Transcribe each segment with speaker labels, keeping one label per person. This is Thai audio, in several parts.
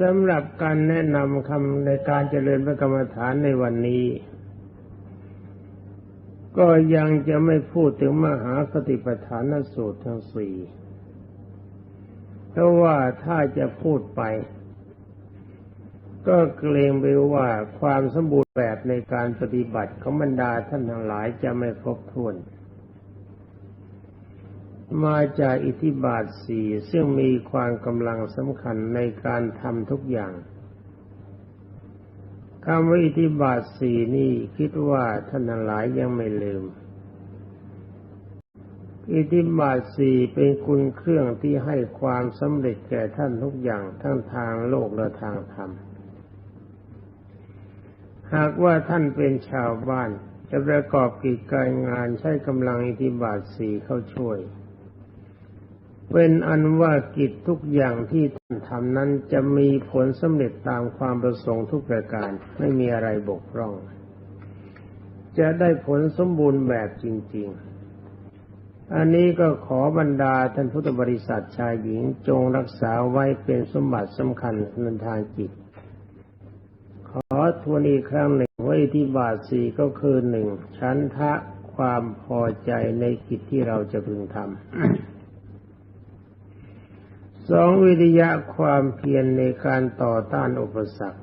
Speaker 1: สำหรับการแนะนำคำในการเจริญพระกรรมฐานในวันนี้ ก็ยังจะไม่พูดถึงมหาสติปัฏฐานสูตรทั้งสี่เพราะว่าถ้าจะพูดไป ก็เกรงไปว่าความสมบูรณ์แบบในการปฏิบัติของบรรดาท่านทั้งหลายจะไม่ครบถ้วน มาจากอิทธิบาทสี่ซึ่งมีความกำลังสำคัญในการทำทุกอย่างคำว่าอิทธิบาทสี่นี่คิดว่าท่านหลายยังไม่ลืม อิทธิบาทสี่เป็นคุณเครื่องที่ให้ความสำเร็จแก่ท่านทุกอย่างทั้งทางโลกและทางธรรม หากว่าท่านเป็นชาวบ้านจะประกอบกิจการงานใช้กำลังอิทธิบาทสี่เข้าช่วย เป็นอันว่ากิจทุกอย่างที่ท่านทำนั้นจะมีผลสำเร็จตามความประสงค์ทุกประการไม่มีอะไรบกพร่อง จะได้ผลสมบูรณ์แบบจริง ๆ อันนี้ก็ขอบรรดาท่านพุทธบริษัทชายหญิงจงรักษาไว้เป็นสมบัติสำคัญในทางจิต ขอทวนอีกครั้งหนึ่งว่าอิทธิบาทสี่ก็คือหนึ่งชั้นทะความพอใจในกิจที่เราจะพึงทำ สองวิทยะความเพียรในการต่อต้านอุปสรรค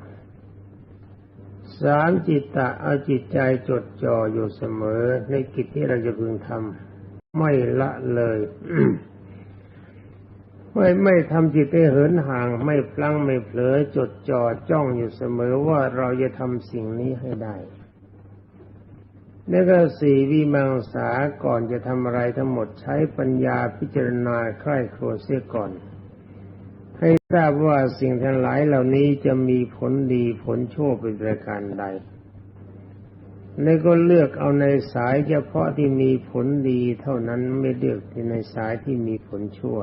Speaker 1: สามจิตตะเอาจิตใจจดจ่ออยู่เสมอ ในกิจที่เราจะพึงทำไม่ละเลยไม่ไม่ทำจิตให้เหินห่าง ไม่พลั้งไม่เผลอจดจ่อจ้องอยู่เสมอว่าเราจะทำสิ่งนี้ให้ได้แล้วก็สี่วิมังสาก่อนจะทำอะไรทั้งหมดใช้ปัญญาพิจารณาใคร่ครวญเสียก่อน ให้ทราบว่าสิ่งทั้งหลายเหล่านี้จะมีผลดีผลชั่วเป็นประการใด แล้วก็เลือกเอาในสายเฉพาะที่มีผลดีเท่านั้นไม่เลือกในสายที่มีผลชั่ว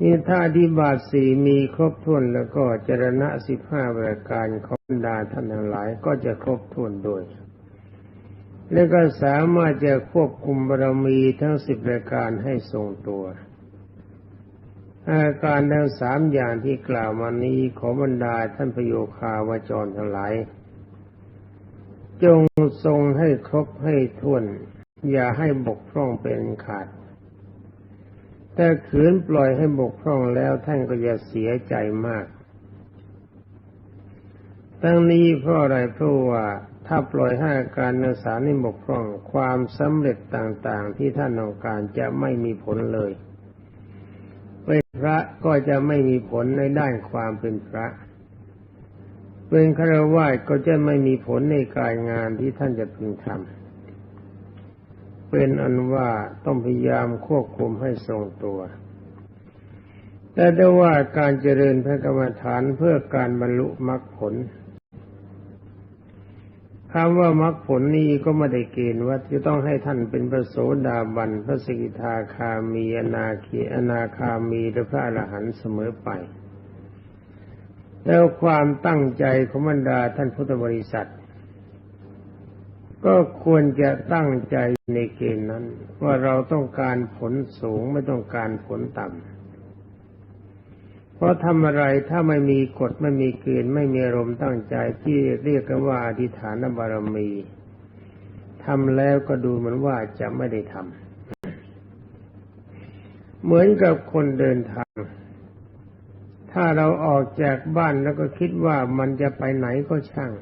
Speaker 1: นี่ถ้าอธิบาทสี่มีครบถ้วนแล้วก็จรณะสิบห้าประการของดาท่านทั้งหลายก็จะครบถ้วนโดยแล้วก็สามารถจะควบคุมบารมีทั้งสิบประการให้ทรงตัว อาการทั้งสามอย่างที่กล่าวมานี้ขอบรรดาท่านประโยคาวาจรทั้งหลาย จงทรงให้ครบให้ถ้วน อย่าให้บกพร่องเป็นขาดแต่ขืนปล่อยให้บกพร่องแล้วท่านก็จะเสียใจมาก ทั้งนี้เพราะอะไรเพราะว่าถ้าปล่อยให้อาการในสารนี้บกพร่องความสำเร็จต่างๆ ที่ท่านต้องการจะไม่มีผลเลย เป็นพระก็จะไม่มีผลในด้านความเป็นพระ เป็นฆราวาสก็จะไม่มีผลในการงานที่ท่านจะพึงทำเป็นอันว่าต้องพยายามควบคุมให้ทรงตัว แต่ได้ว่าการเจริญพระกรรมฐานเพื่อการบรรลุมรรคผล คำว่ามรรคผลนี้ก็ไม่ได้เกณฑ์ว่าจะต้องให้ท่านเป็นพระโสดาบัน พระสกิทาคามีอนาคีอนาคามีหรือพระอรหันต์เสมอไป แล้วความตั้งใจของบรรดาท่านพุทธบริษัท ก็ควรจะตั้งใจในเกณฑ์นั้น ว่าเราต้องการผลสูงไม่ต้องการผลต่ำ ราะทำอะไรถ้าไม่มีกฎไม่มีเกณฑ์ไม่มีอารมณ์ตั้งใจที่เรียกกันว่าอธิฐานบารมีทำแล้วก็ดูเหมือนว่าจะไม่ได้ทำเหมือนกับคนเดินทาง ถ้าเราออกจากบ้านแล้วก็คิดว่ามันจะไปไหนก็ช่าง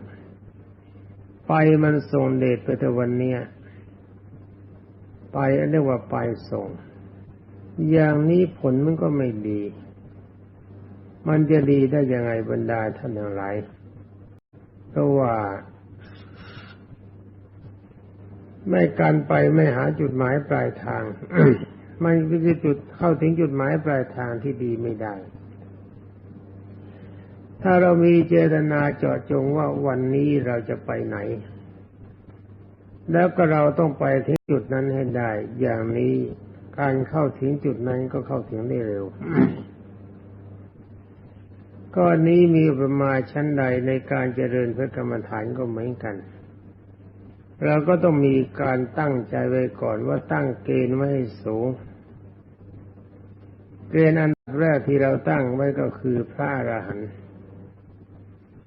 Speaker 1: ไปมันส่งเดชไปแต่วันเนี้ยไปเรียกว่าไปส่ง อย่างนี้ผลมันก็ไม่ดี มันจะดีได้ยังไงบรรดาท่านทั้งหลายเพราะว่า ไม่การไปไม่หาจุดหมายปลายทาง มันก็จะจุดเข้าถึงจุดหมายปลายทางที่ดีไม่ได้ ถ้าเรามีเจตนาเจาะจงว่าวันนี้เราจะไปไหน แล้วก็เราต้องไปถึงจุดนั้นให้ได้ อย่างนี้การเข้าถึงจุดนั้นก็เข้าถึงได้เร็ว ก็นี้มีประมาณชั้นใดในการเจริญพระกรรมฐานก็เหมือนกัน เราก็ต้องมีการตั้งใจไว้ก่อนว่าตั้งเกณฑ์ไว้ให้สูง เกณฑ์อันแรกที่เราตั้งไว้ก็คือพระอรหันต์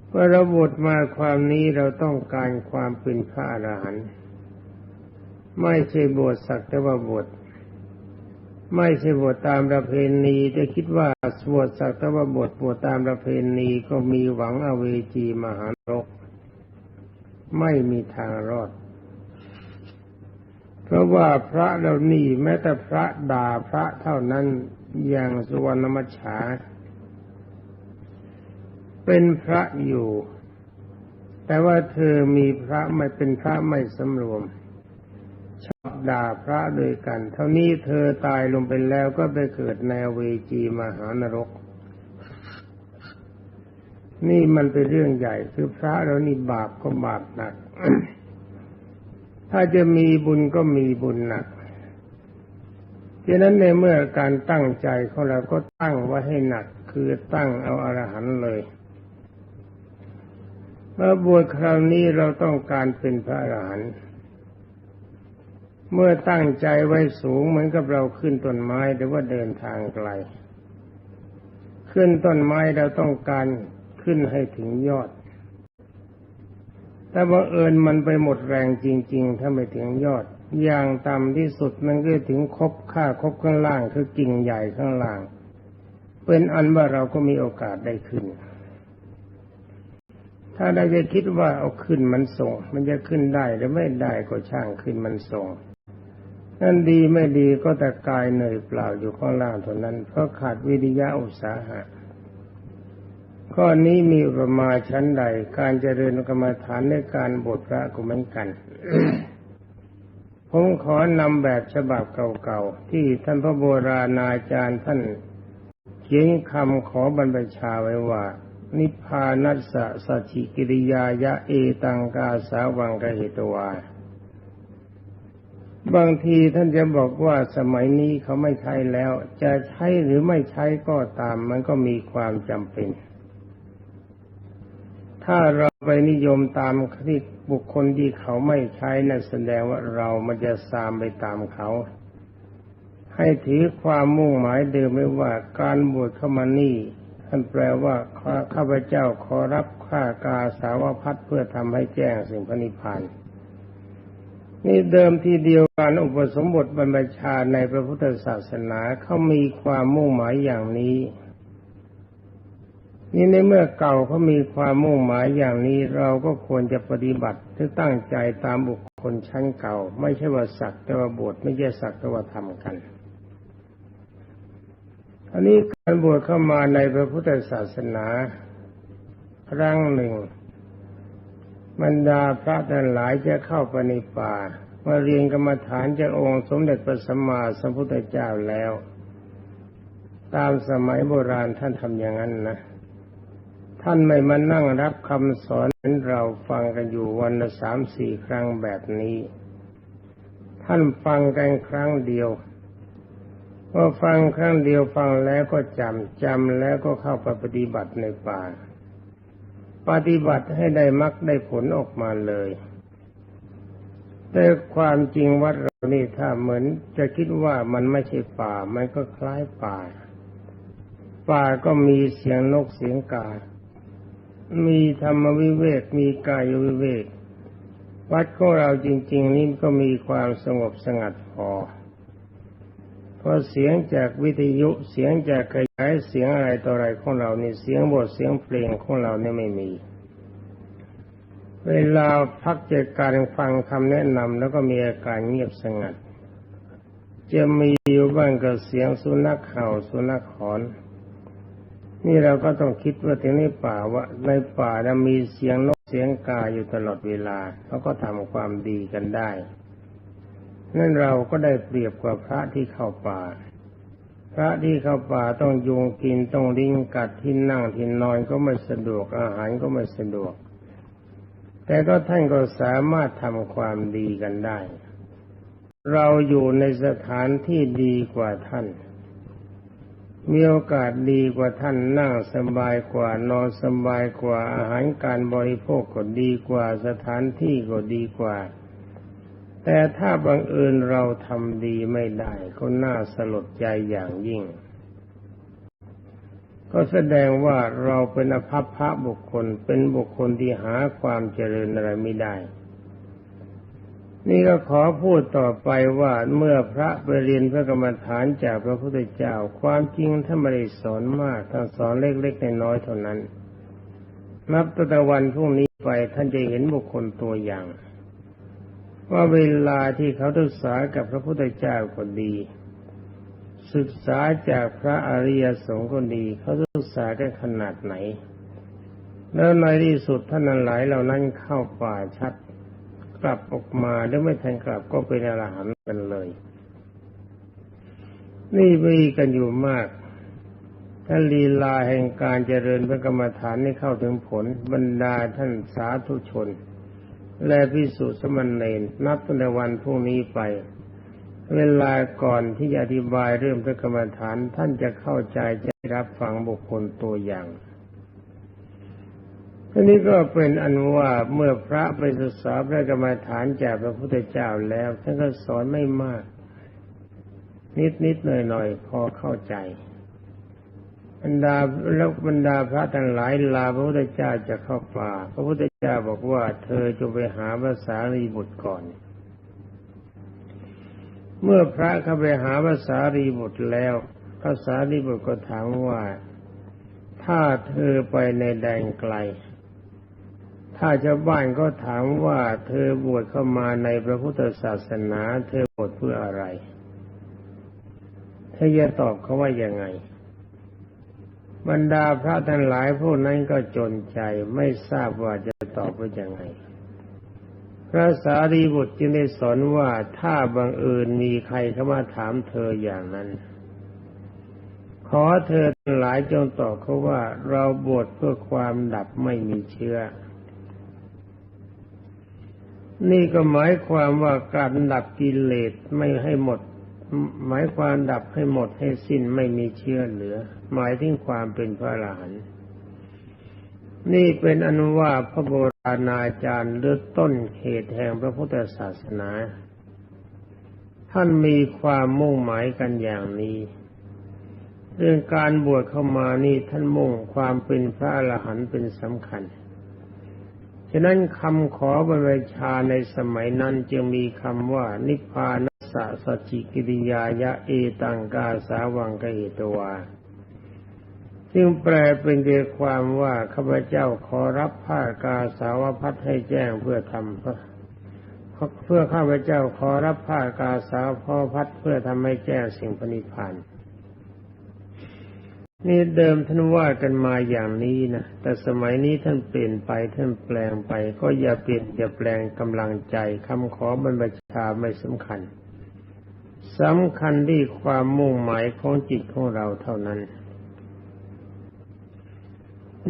Speaker 1: เมื่อเราบทมาความนี้เราต้องการความเป็นพระอรหันต์ไม่ใช่บวชสักแต่ว่าบวช ไม่ใช่บวชตามประเพณีจะคิดว่าบวชสักแต่ว่าบวชบวชตามประเพณีก็มีหวังอเวจีมหานรก ไม่มีทางรอด เพราะว่าพระเรานี่แม้แต่พระด่าพระเท่านั้นอย่างสุวรรณมัชชา เป็นพระอยู่ แต่ว่าเธอมีพระไม่เป็นพระไม่สำรวม ชอบด่าพระด้วยกัน เท่านี้เธอตายลงไปแล้วก็ไปเกิดในเวจีมหานรก นี่มันเป็นเรื่องใหญ่คือพระเรานี่บาปก็บาปหนัก ถ้าจะมีบุญก็มีบุญหนักดังนั้นในเมื่อการตั้งใจของเราก็ตั้งไว้ให้หนัก คือตั้งเอาอรหันต์เลยเมื่อบวชคราวนี้เราต้องการเป็นพระอรหันต์ เมื่อตั้งใจไว้สูงเหมือนกับเราขึ้นต้นไม้หรือว่าเดินทางไกล ขึ้นต้นไม้เราต้องการขึ้นให้ถึงยอด แต่ว่าเอิญมันไปหมดแรงจริง ๆ ถ้าไม่ถึงยอด อย่างต่ำที่สุดมันก็ถึงคบค่าคบข้างล่างคือกิ่งใหญ่ข้างล่าง เป็นอันว่าเราก็มีโอกาสได้ขึ้น ถ้าได้จะคิดว่าเอาขึ้นมันส่ง มันจะขึ้นได้หรือไม่ได้ก็ช่างขึ้นมันส่ง นั่นดีไม่ดีก็แต่กายเหนื่อยเปล่าอยู่ข้างล่างเท่านั้น เพราะขาดวิริยะอุตสาหะ ข้อนี้มีประมาชั้นใด การเจริญกรรมฐานในการบทพระก็เหมือนกัน ผมขอนำแบบฉบับเก่าๆ ที่ท่านพระโบราณอาจารย์ท่านเขียนคำขอบรรพชาไว้ว่า นิพพานัสสะสัจิกิริยายะเอตังกาสาวังกเหตวา บางทีท่านจะบอกว่าสมัยนี้เขาไม่ใช้แล้ว จะใช้หรือไม่ใช้ก็ตาม มันก็มีความจำเป็น ถ้าเราไปนิยมตามที่บุคคลที่เขาไม่ใช้นั่นแสดงว่าเรามันจะซามไปตามเขา ให้ถือความมุ่งหมายเดิมไว้ว่าการบวชเข้ามานี่ท่านแปลว่าข้าพเจ้าขอรับข้ากาสาวพัดเพื่อทำให้แจ้งสิ่งพระนิพพาน นี่เดิมทีเดียวการอุปสมบทบรรพชาในพระพุทธศาสนาเขามีความมุ่งหมายอย่างนี้ นี่ในเมื่อเก่าเขามีความมุ่งหมายอย่างนี้ เราก็ควรจะปฏิบัติที่ตั้งใจตามบุคคลชั้นเก่า ไม่ใช่ว่าสักแต่ว่าบวชไม่ใช่สักแต่ว่าทำกันอันนี้การบวชเข้ามาในพระพุทธศาสนา ครั้งหนึ่ง บรรดาพระทั้งหลายจะเข้าไปในป่ามาเรียนกรรมฐานจากองค์สมเด็จพระสัมมาสัมพุทธเจ้าแล้ว ตามสมัยโบราณท่านทำอย่างนั้นนะ ท่านไม่มานั่งรับคำสอนเหมือนเราฟังกันอยู่วันละสามสี่ครั้งแบบนี้ ท่านฟังกันครั้งเดียวพอฟังครั้งเดียวฟังแล้วก็จำจำแล้วก็เข้าไปปฏิบัติในป่า ปฏิบัติให้ได้มรรคได้ผลออกมาเลย แต่ความจริงวัดเรานี่ถ้าเหมือนจะคิดว่ามันไม่ใช่ป่า มันก็คล้ายป่า ป่าก็มีเสียงนกเสียงกา มีธรรมวิเวก มีกายวิเวก วัดของเราจริง ๆ นี่ก็มีความสงบสงัดพอ พราะเสียงจากวิทยุเสียงจากขยายเสียงอะไรต่ออะไรของเรานี่เสียงบทเสียงเพลงของเราเนี่ยไม่มี เวลาพักจากการฟังคำแนะนำแล้วก็มีอาการเงียบสงัด จะมีอยู่บ้างกับเสียงสุนัขเห่าสุนัขหอน นี่เราก็ต้องคิดว่าถึงในป่าว่าในป่าจะมีเสียงนกเสียงกาอยู่ตลอดเวลาเขาก็ทำความดีกันได้ นั่นเราก็ได้เปรียบกว่าพระที่เข้าป่า พระที่เข้าป่าต้องยุงกินต้องลิงกัดที่นั่งที่นอนก็ไม่สะดวกอาหารก็ไม่สะดวก แต่ก็ท่านก็สามารถทำความดีกันได้ เราอยู่ในสถานที่ดีกว่าท่านมีโอกาสดีกว่าท่านนั่งสบายกว่านอนสบายกว่าอาหารการบริโภคก็ดีกว่าสถานที่ก็ดีกว่า แต่ถ้าบังเอิญเราทำดีไม่ได้ก็น่าสลดใจอย่างยิ่ง ก็แสดงว่าเราเป็นอภัพพระบุคคลเป็นบุคคลที่หาความเจริญอะไรไม่ได้ นี่ก็ขอพูดต่อไปว่าเมื่อพระไปเรียนพระกรรมฐานจากพระพุทธเจ้าความจริงท่านไม่ได้สอนมากท่านสอนเล็กๆน้อยๆเท่านั้น นับตั้งแต่วันพรุ่งนี้ไปท่านจะเห็นบุคคลตัวอย่าง ว่าเวลาที่เขาศึกษากับพระพุทธเจ้าก็ดี ศึกษาจากพระอริยสงฆ์ก็ดี เขาศึกษากันขนาดไหน แล้วในที่สุดท่านหลายเหล่านั้นเข้าป่าชัด กลับออกมาแล้วไม่ทันกลับก็เป็นอรหันต์กันเลย นี่มีกันอยู่มากถ้านลีลาแห่งการเจริญพระกรรมฐานให้เข้าถึงผลบรรดาท่านสาธุชน และพิสุสมณเณรนับตั้งแต่วันพรุ่งนี้ไป เวลาก่อนที่จะอธิบายเรื่องพระกรรมฐานท่านจะเข้าใจจะรับฟังบุคคลตัวอย่างทีนี้ก็เป็นอันว่าเมื่อพระไปศึกษาพระกรรมฐานจากพระพุทธเจ้าแล้วท่านก็สอนไม่มาก นิดนิดหน่อยหน่อยพอเข้าใจ บรรดาแล้วบรรดาพระทั้งหลายลาพระพุทธเจ้าจะเข้าป่า พระพุทธเจ้าบอกว่า เธอจงไปหาภาษารีบุตรก่อน เมื่อพระเข้าไปหาภาษารีบุตรแล้วภาษารีบุตรก็ถามว่า ถ้าเธอไปในแดนไกล ถ้าชาวบ้านก็ถามว่า เธอบวชเข้ามาในพระพุทธศาสนา เธอบวชเพื่ออะไร เธอจะตอบเขาว่ายังไง บรรดาพระทั้งหลายพวกนั้นก็จนใจไม่ทราบว่าจะตอบว่ายังไง พระสารีบุตรจึงได้สอนว่าถ้าบังเอิญมีใครเข้ามาถามเธออย่างนั้น ขอเธอทั้งหลายจงตอบเขาว่าเราบวชเพื่อความดับไม่มีเชื้อ นี่ก็หมายความว่าการดับกิเลสไม่ให้หมด หมายความดับให้หมดให้สิ้นไม่มีเชื้อเหลือ หมายถึงความเป็นพระอรหันต์นี่เป็นอนุว่าพระโบราณอาจารย์เลือต้นเหตุแห่งพระพุทธศาสนา ท่านมีความมุ่งหมายกันอย่างนี้ เรื่องการบวชเข้ามานี่ท่านมุ่งความเป็นพระอรหันต์เป็นสำคัญ ฉะนั้นคำขอบรรชาในสมัยนั้นจึงมีคำว่านิพพาน สสะสจิกิริยายะเอตังกาสาวังกเหตวา ซึ่งแปลเป็นใจความว่าข้าพเจ้าขอรับผ้ากาสาวพัดให้แจ้งเพื่อทำเพื่อข้าพเจ้าขอรับผ้ากาสาวพ่อพัดเพื่อทำให้แจ้งสิ่งปณิพานนี่เดิมท่านว่ากันมาอย่างนี้นะแต่สมัยนี้ท่านเปลี่ยนไปท่านแปลงไป ก็อย่าเปลี่ยนอย่าแปลงกำลังใจคำขอบรรพชาไม่สำคัญ สำคัญที่ความมุ่งหมายของจิตของเราเท่านั้น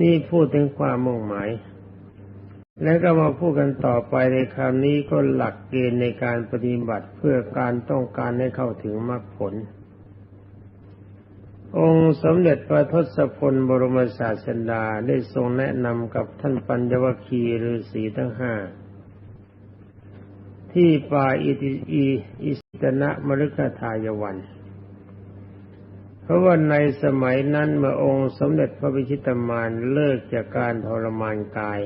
Speaker 1: นี่พูดถึงความมุ่งหมาย แล้วก็มาพูดกันต่อไปในคราวนี้ก็หลักเกณฑ์ในการปฏิบัติเพื่อการต้องการให้เข้าถึงมรรคผล องค์สมเด็จพระทศพลบรมศาสดาได้ทรงแนะนำกับท่านปัญญวคีฤาษีทั้งห้า ที่ป่าอิติอีอิสตนะมฤคทายวัน เพราะว่าในสมัยนั้นเมื่อองค์สมเด็จพระพิชิตมารเลิกจากการทรมานกาย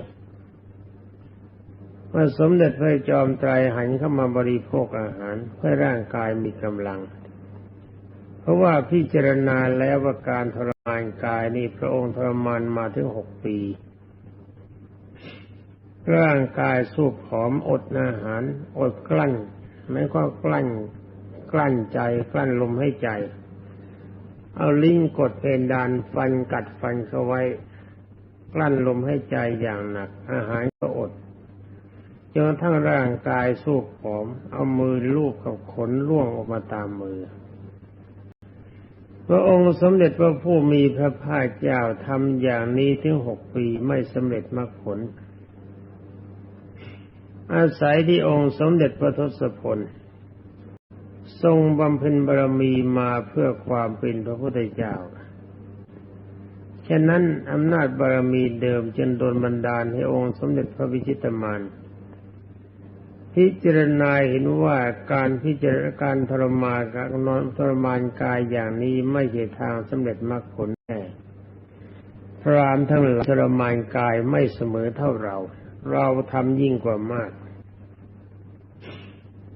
Speaker 1: เมื่อสมเด็จพระจอมไตรหันเข้ามาบริโภคอาหารเพื่อร่างกายมีกำลัง เพราะว่าพิจารณาแล้วว่าการทรมานกายนี่พระองค์ทรมานมาถึงหกปี ร่างกายสูบผอมอดอาหาร อดกลั้นไม่ก็กลั้นกลั้นใจกลั้นลมให้ใจ เอาลิ้นกดเพดานฟันกัดฟันเข้าไว้ กลั้นลมให้ใจอย่างหนัก อาหารก็อดจนทั้งร่างกายสู้ผอม เอามือลูบกับขนล่วงออกมาตามมือ พระองค์สมเด็จพระผู้มีพระภาคเจ้าทำอย่างนี้ถึงหกปีไม่สำเร็จมรรคผล อาศัยที่องค์สมเด็จพระทศพล ทรงบำเพ็ญบารมีมาเพื่อความเป็นพระพุทธเจ้า ฉะนั้นอำนาจบารมีเดิมจึงโดนบันดาลให้องค์สมเด็จพระวิชิตมานพิจารณาเห็นว่าการพิจารณาการทรมานการนอนทรมานกายอย่างนี้ไม่ใช่ทางสำเร็จมรรคผลแน่พรามทั้งหลายทรมานกายไม่เสมอเท่าเรา เราทำยิ่งกว่ามาก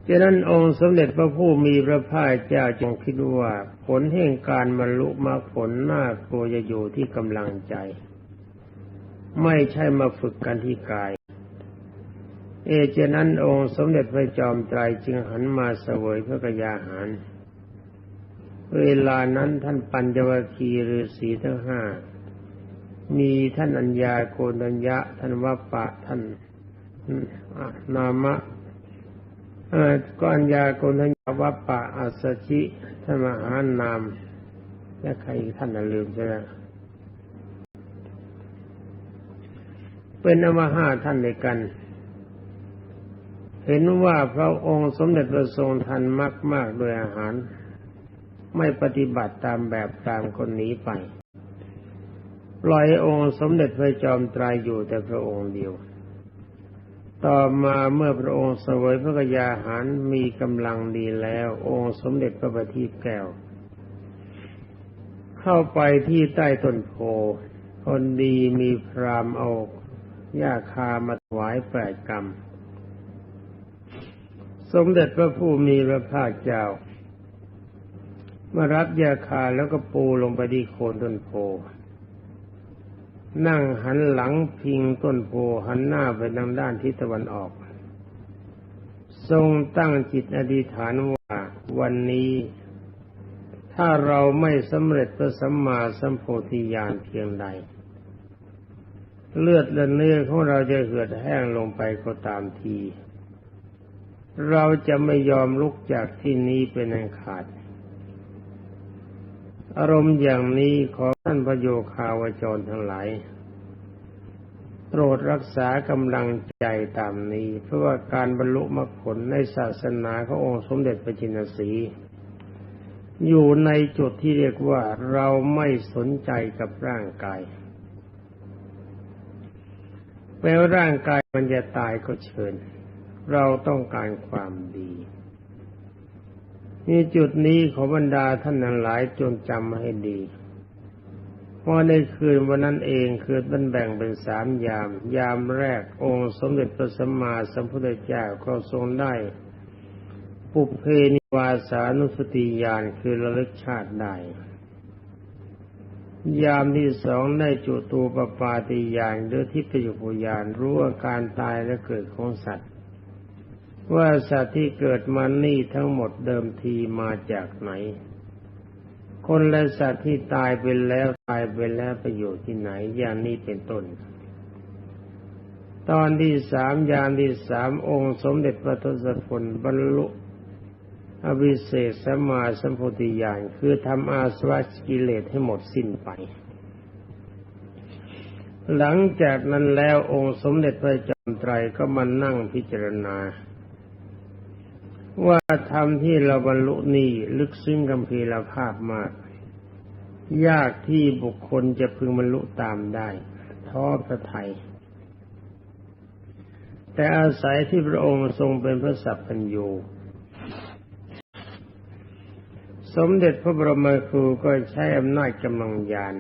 Speaker 1: ฉะนั้นองค์สมเด็จพระผู้มีพระภาคเจ้าจงคิดว่า ผลแห่งการบรรลุมรรคผลน่ากลัวจะอยู่ที่กำลังใจ ไม่ใช่มาฝึกกันที่กาย เอเจนั้นองค์สมเด็จพระจอมไตรจึงหันมาเสวยพระกยาหาร เวลานั้นท่านปัญจวัคคีย์ฤาษีทั้งห้า มีท่านอัญญาโกนัญญะท่านวัปปะท่านนามะก่อก็อัญญาโกนัญญาวัปปะอัสชิท่านมหานามและใครอีกท่านน่ะลืมใช่ไหมเป็นอมาห้าท่านในกัน เห็นว่าพระองค์สมเด็จพระทรงทันมากมากโดยอาหาร ไม่ปฏิบัติตามแบบตามคนนี้ไป ปล่อยองค์สมเด็จพระจอมไตรยอยู่แต่พระองค์เดียว ต่อมาเมื่อพระองค์เสวยพระกยาหารมีกำลังดีแล้ว องค์สมเด็จพระบัณฑิตแก้ว เข้าไปที่ใต้ต้นโพคนดีมีพรามเอาหญ้าคามาถวายแปดกรรม สมเด็จพระผู้มีพระภาคเจ้า มารับยาคาแล้วก็ปูลงไปที่โคนต้นโพ นั่งหันหลังพิงต้นโพหันหน้าไปทางด้านทิศตะวันออก ทรงตั้งจิตอธิษฐานว่าวันนี้ ถ้าเราไม่สำเร็จพระสัมมาสัมโพธิญาณเพียงใด เลือดและเนื้อของเราจะเหือดแห้งลงไปก็ตามที เราจะไม่ยอมลุกจากที่นี้เป็นอันขาด อารมณ์อย่างนี้ขอานพระโยคาวจรทั้งหลายโปรดรักษากำลังใจตามนี้ เพราะว่าการบรรลุมรรคผลในศาสนาขององค์สมเด็จพระจินสีอยู่ในจุดที่เรียกว่าเราไม่สนใจกับร่างกายแม้ว่าร่างกายมันจะตายก็เชิญ เราต้องการความดีนี่จุดนี้ขอบรรดาท่านทั้งหลายจงจำให้ดี เพราในคืนวันนั้นเองคือมันแบ่งเป็นสามยาม ยามแรกองค์สมเด็จพระสัมมาสัมพุทธเจ้าก็ทรงได้ปุเพนิวาสานุสติญาณคือระลึกชาติได้ ยามที่สองได้จุตูปปาติญาณหรือทิพยุปญาณรู้ว่าการตายและเกิดของสัตว์ ว่าสัตว์ที่เกิดมานี่ทั้งหมดเดิมทีมาจากไหน คนและสัตว์ที่ตายไปแล้วตายไปแล้วไปอยู่ที่ไหน อย่างนี้เป็นต้น ตอนที่สามยามที่สามองค์สมเด็จพระทศพลบรรลุอภิเศษสมาสัมโพธิญาณคือทำอาสวะกิเลสให้หมดสิ้นไป หลังจากนั้นแล้วองค์สมเด็จพระจอมไตรก็มานั่งพิจารณา ว่าธรรมที่เราบรรลุนี้ลึกซึ้งกำพีรภาพมาก ยากที่บุคคลจะพึงบรรลุตามได้ท้อพระไทย แต่อาศัยที่พระองค์ทรงเป็นพระสัพพัญญูสมเด็จพระบรมครูก็ใช้อำนาจกำลังยาน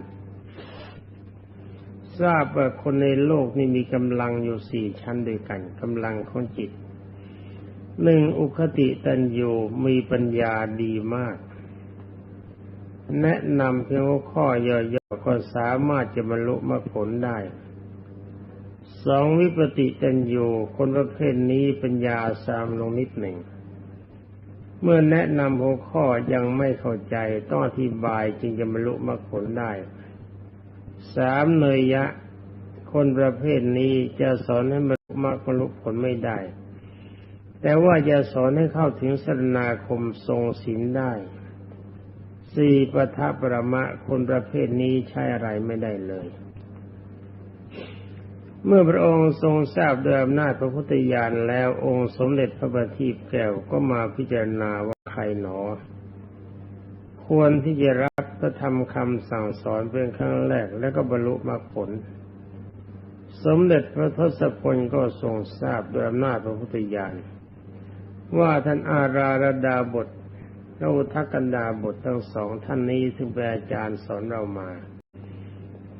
Speaker 1: ทราบว่าคนในโลกนี้มีกำลังอยู่สี่ชั้นด้วยกันกำลังของจิต หนึ่งอุคติตันยูมีปัญญาดีมาก แนะนำเพียงข้อย่อๆก็สามารถจะบรรลุมรรคผลได้สองวิปติตันยูคนประเภทนี้ปัญญาสามลงนิดหนึ่ง เมื่อแนะนำหัวข้อยังไม่เข้าใจต้องอธิบายจึงจะบรรลุมรรคผลได้สามเนยยะ คนประเภทนี้จะสอนให้บรรลุมรรคผลไม่ได้ แต่ว่าจะสอนให้เข้าถึงสนาคมทรงศีลได้ สี่ปทัปรมะคนประเภทนี้ใช้อะไรไม่ได้เลย เมื่อพระองค์ทรงทราบโดยอำนาจพระพุทธญาณแล้วองค์สมเด็จพระบัณฑิตแก้วก็มาพิจารณาว่าใครหนอ ควรที่จะรับพระธรรมคำสั่งสอนเป็นครั้งแรกแล้วก็บรรลุมรรคผลสมเด็จพระทศพลก็ทรงทราบโดยอำนาจพระพุทธญาณ ว่าท่านอารารดาบทและอุทกันดาบททั้งสองท่านนี้ซึ่งเป็นอาจารย์สอนเรามา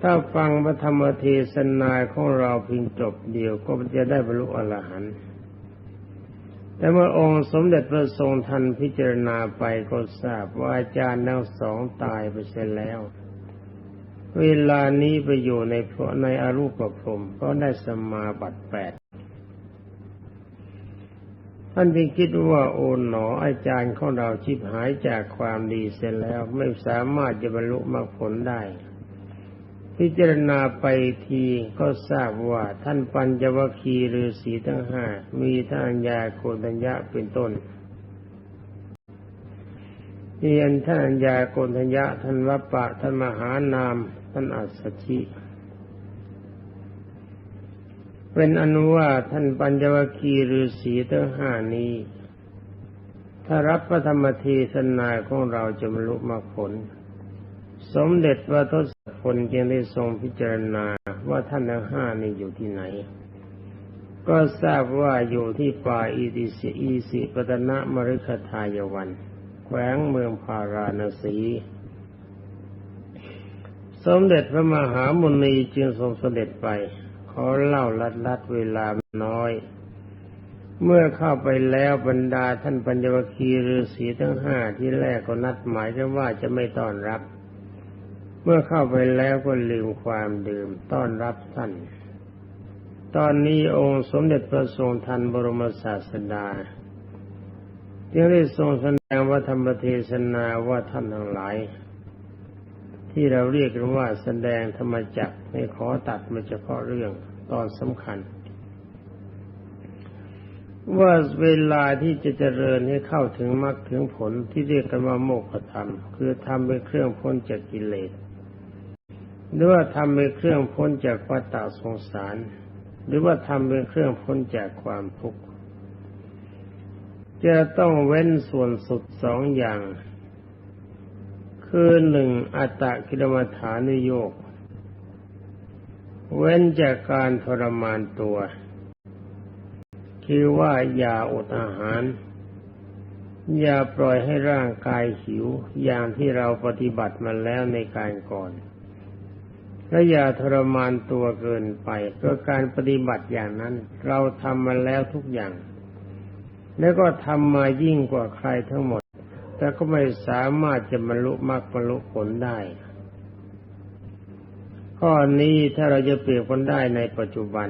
Speaker 1: ถ้าฟังพระธรรมเทศนาของเราเพียงจบเดียวก็จะได้บรรลุอรหันต์แต่เมื่อองค์สมเด็จพระทรงทันพิจารณาไปก็ทราบว่าอาจารย์ทั้งสองตายไปเสียแล้ว เวลานี้ไปอยู่ในพระในอรูปภพก็ได้สมาบัติแปด ท่านจึงคิดว่าโอ๋หนออาจารย์ของเราชิบหายจากความดีเสร็จแล้วไม่สามารถจะบรรลุมรรคผลได้ พิจารณาไปทีก็ทราบว่าท่านปัญจวัคคีฤาษีทั้งห้ามีท่านยาโคตัญญะเป็นต้นเรียนท่านยาโกนัญญะท่านวัปปะท่านมหานาม ท่านอัสสชิ เป็นอนุว่าท่านปัญจวัคคีฤาษีทั้งห้านี้ ถ้ารับพระธรรมเทศนาของเราจะบรรลุมรรคผล สมเด็จพระทศพลจึงได้ทรงพิจารณาว่าท่านทั้งห้านี้อยู่ที่ไหน ก็ทราบว่าอยู่ที่ป่าอีดิสิอีสิปตนะมฤคทายวัน แขวงเมืองพาราณสีสมเด็จพระมหามุนีจึงทรงเสด็จไป ขอเล่าลัดลัดเวลาน้อย เมื่อเข้าไปแล้วบรรดาท่านปัญจวัคคีย์ฤาษีทั้งห้าที่แรกก็นัดหมายกันว่าจะไม่ต้อนรับ เมื่อเข้าไปแล้วก็ลืมความดื่มต้อนรับท่าน ตอนนี้องค์สมเด็จพระทรงทันบรมศาสดาจึงได้ทรงแสดงว่าธรรมเทศนาว่าท่านทั้งหลาย ที่เราเรียกว่าแสดงธรรมจักในขอตัดมาเฉพาะเรื่องตอนสำคัญ ว่าเวลาที่จะเจริญให้เข้าถึงมรรคถึงผลที่เรียกกันว่าโมกขธรรม คือทำเป็นเครื่องพ้นจากกิเลสหรือว่าทำเป็นเครื่องพ้นจากวัฏฏะสงสาร หรือว่าทำเป็นเครื่องพ้นจากความทุกข์จะต้องเว้นส่วนสุดสองอย่าง คือหนึ่งอัตตกิลมัฐานุโยก เว้นจากการทรมานตัว คือว่าอย่าอดอาหาร อย่าปล่อยให้ร่างกายหิวอย่างที่เราปฏิบัติมาแล้วในการก่อนและอย่าทรมานตัวเกินไปเพราะการปฏิบัติอย่างนั้น เราทำมาแล้วทุกอย่าง แล้วก็ทำมายิ่งกว่าใครทั้งหมด แต่ก็ไม่สามารถจะบรรลุมรรคบรรลุผลได้ ข้อนี้ถ้าเราจะเปรียบกันได้ในปัจจุบัน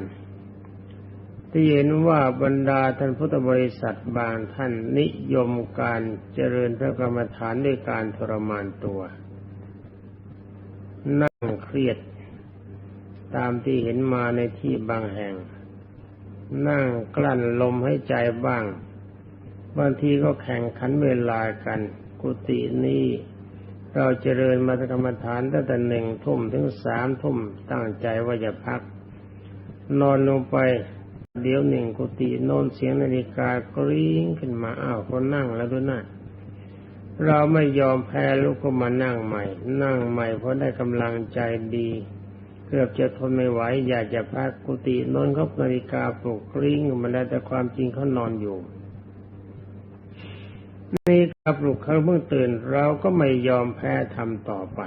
Speaker 1: ที่เห็นว่าบรรดาท่านพุทธบริษัทบางท่านนิยมการเจริญพระกรรมฐานด้วยการทรมานตัว นั่งเครียดตามที่เห็นมาในที่บางแห่ง นั่งกลั้นลมให้ใจบ้าง บางทีก็แข่งขันเวลากัน กุฏินี้เราเจริญมาธรรมฐานตั้งแต่หนึ่งทุ่มถึงสามทุ่มตั้งใจว่าจะพัก นอนลงไป เดี๋ยวหนึ่งกุฏิโน้นเสียงนาฬิกากริ้งขึ้นมาอ้าวคนนั่งแล้วด้วยนะเราไม่ยอมแพ้ลุกก็มานั่งใหม่ นั่งใหม่เพราะได้กำลังใจดี เกือบจะทนไม่ไหวอยากจะพักกุฏิน้นเขานาฬิกาปลุกกริ้งมาแล้วแต่ความจริงเขานอนอยู่ นี่กับลุกเขาเพิ่งตื่น เราก็ไม่ยอมแพ้ทำต่อไป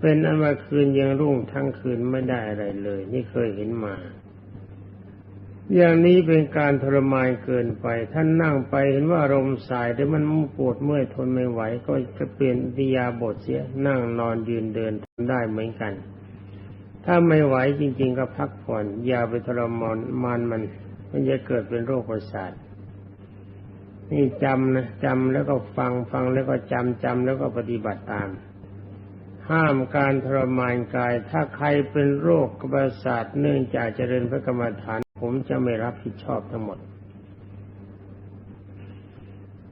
Speaker 1: เป็นอันว่าคืนยังรุ่งทั้งคืนไม่ได้อะไรเลย นี่เคยเห็นมา อย่างนี้เป็นการทรมานเกินไป ท่านนั่งไปเห็นว่าลมสายแต่มันปวดเมื่อยทนไม่ไหว ก็จะเปลี่ยนดิยาบทเสียนั่งนอนยืนเดินทำได้เหมือนกัน ถ้าไม่ไหวจริง ๆ ก็พักผ่อนอย่าไปทรมานมันมันมันจะเกิดเป็นโรคประสาท นี่จำนะจำแล้วก็ฟังฟังแล้วก็จำจำแล้วก็ปฏิบัติตาม ห้ามการทรมานกาย ถ้าใครเป็นโรคกระสาทเนื่องจากเจริญพระกรรมฐาน ผมจะไม่รับผิดชอบทั้งหมด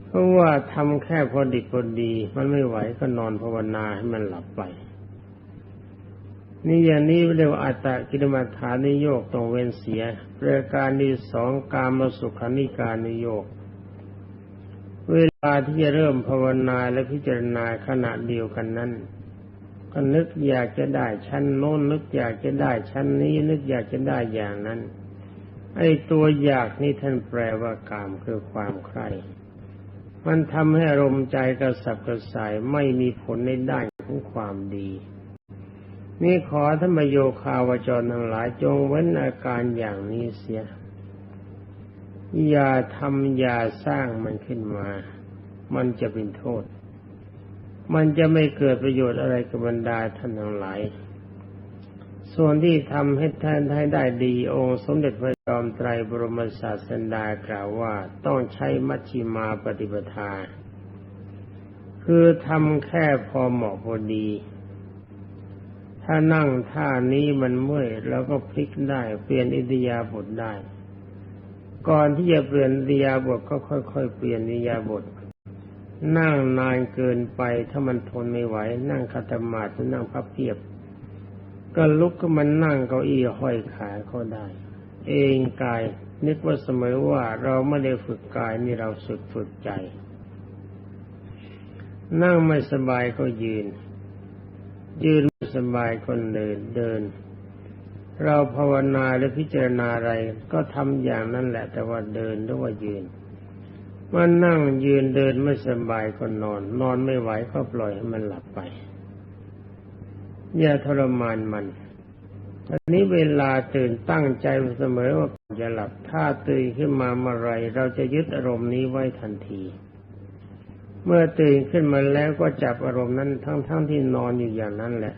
Speaker 1: เพราะว่าทำแค่พอดีพอดี มันไม่ไหวก็นอนภาวนาให้มันหลับไป นี่อย่างนี้เรียกว่าอัตตกิลมัฐานิโยกตรงเว้นเสียประการที่สองการมาสุขานิการนิโยก เวลาที่จะเริ่มภาวนาและพิจารณาขณะเดียวกันนั้นก็นึกอยากจะได้ชั้นโน้นนึกอยากจะได้ชั้นนี้ นึกอยากจะได้อย่างนั้น ไอ้ตัวอยากนี่ท่านแปลว่ากามคือความใคร่มันทำให้อารมณ์ใจกระสับกระส่ายไม่มีผลในด้านของความดี นี่ขอท่านประโยคาวจรทั้งหลายจงเว้นอาการอย่างนี้เสีย อย่าทำอย่าสร้างมันขึ้นมา มันจะเป็นโทษ มันจะไม่เกิดประโยชน์อะไรกับบรรดาท่านทั้งหลาย ส่วนที่ทำให้ท่านให้ได้ดี องค์สมเด็จพระจอมไตรบรมศาสดากล่าวว่าต้องใช้มัชชิมาปฏิปทา คือทำแค่พอเหมาะพอดีถ้านั่งท่านี้มันเมื่อยแล้วก็พลิกได้ เปลี่ยนอิริยาบถได้ ก่อนที่จะเปลี่ยนอิริยาบถก็ค่อยๆเปลี่ยนอิริยาบถนั่งนานเกินไปถ้ามันทนไม่ไหว นั่งคาตมาดหรือนั่งพับเพียบ ก็ลุกขึ้นมานั่งเก้าอี้ห้อยขาเขาได้ เองกายนึกว่าเสมอว่าเราไม่ได้ฝึกกายนี่เราฝึกฝึกใจ นั่งไม่สบายก็ยืน ยืนไม่สบายก็เดินเดิน เราภาวนาและพิจารณาอะไร ก็ทำอย่างนั้นแหละ แต่ว่าเดินหรือว่ายืนเมื่อนั่งยืนเดินไม่สบายก็นอน นอนไม่ไหวก็ปล่อยให้มันหลับไป อย่าทรมานมันอันนี้เวลาตื่นตั้งใจเสมอว่าจะหลับถ้าตื่นขึ้นมาเมื่อไรเราจะยึดอารมณ์นี้ไว้ทันที เมื่อตื่นขึ้นมาแล้วก็จับอารมณ์นั้นทั้งๆทที่นอนอยู่อย่างนั้นแหละ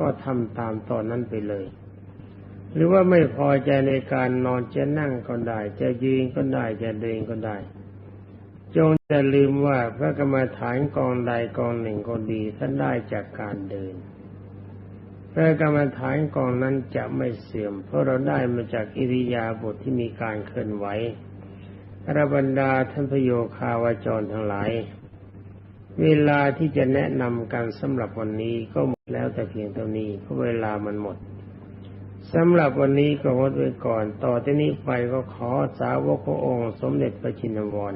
Speaker 1: ก็ทำตามตอนนั้นไปเลย หรือว่าไม่พอใจในการนอนจะนั่งก็ได้ จะยืนก็ได้จะเดินก็ได้ จงอย่าลืมว่าพระกรรมฐานกองใดกองหนึ่งก็ดีท่านได้จากการเดินพระกรรมฐานกองนั้นจะไม่เสื่อม เพราะเราได้มาจากอิริยาบถทที่มีการเคลื่อนไหวระบรรดาท่านพโยคาวาจรทั้งหลาย เวลาที่จะแนะนำกันสำหรับวันนี้ก็ แล้วแต่เพียงเท่านี้เพราะเวลามันหมดสำหรับวันนี้ก็งดไว้ก่อน ต่อจากนี้ไปก็ขอสาวกพระองค์ สมเด็จพระชินวร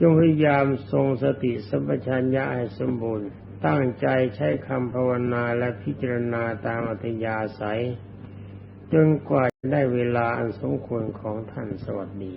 Speaker 1: จงพยายามทรงสติสัมปชัญญะให้สมบูรณ์ ตั้งใจใช้คำภาวนาและพิจารณาตามอัธยาศัย จนกว่าจะได้เวลาอันสมควรของท่านสวัสดี